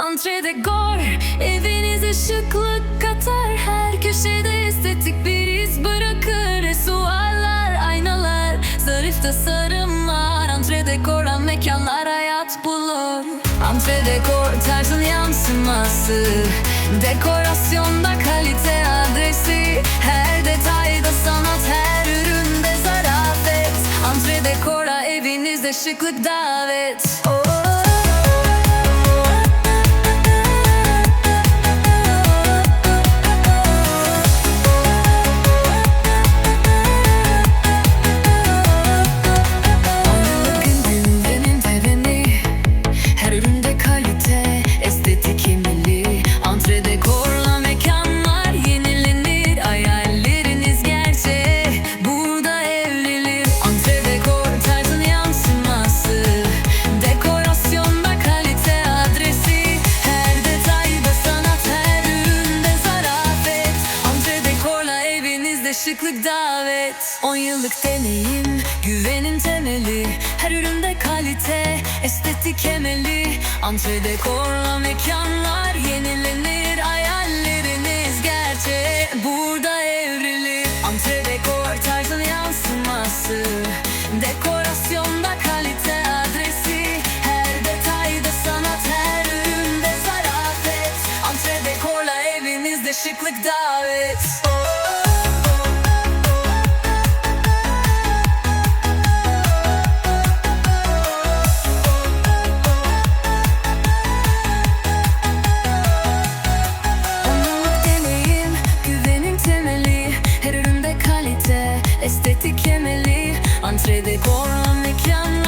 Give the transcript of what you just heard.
Antrede gor Eviniz ışıklık katar. Her köşede estetik bir iz bırakır. Resuarlar, aynalar Zarif tasarımlar Antre dekoran mekanlar hayat bulur. Antre dekor tarzın yansıması Dekorasyonda kalite adresi. Her detayda sanat her üründe zarafet. Antre dekora evinizde şıklık davet. Oh. Şıklık davet. 10 yıllık deneyim, güvenin temeli. Her üründe kalite, estetik emeli. Antre dekorla mekanlar yenilenir Hayalleriniz gerçeğe burada evrilir. Antre dekor tarzın yansıması. Dekorasyonda kalite adresi. Her detayda sanat, her üründe zarafet. Antre dekorla evinizde şıklık davet. Onurluk estetik emeli Antrede koran mekan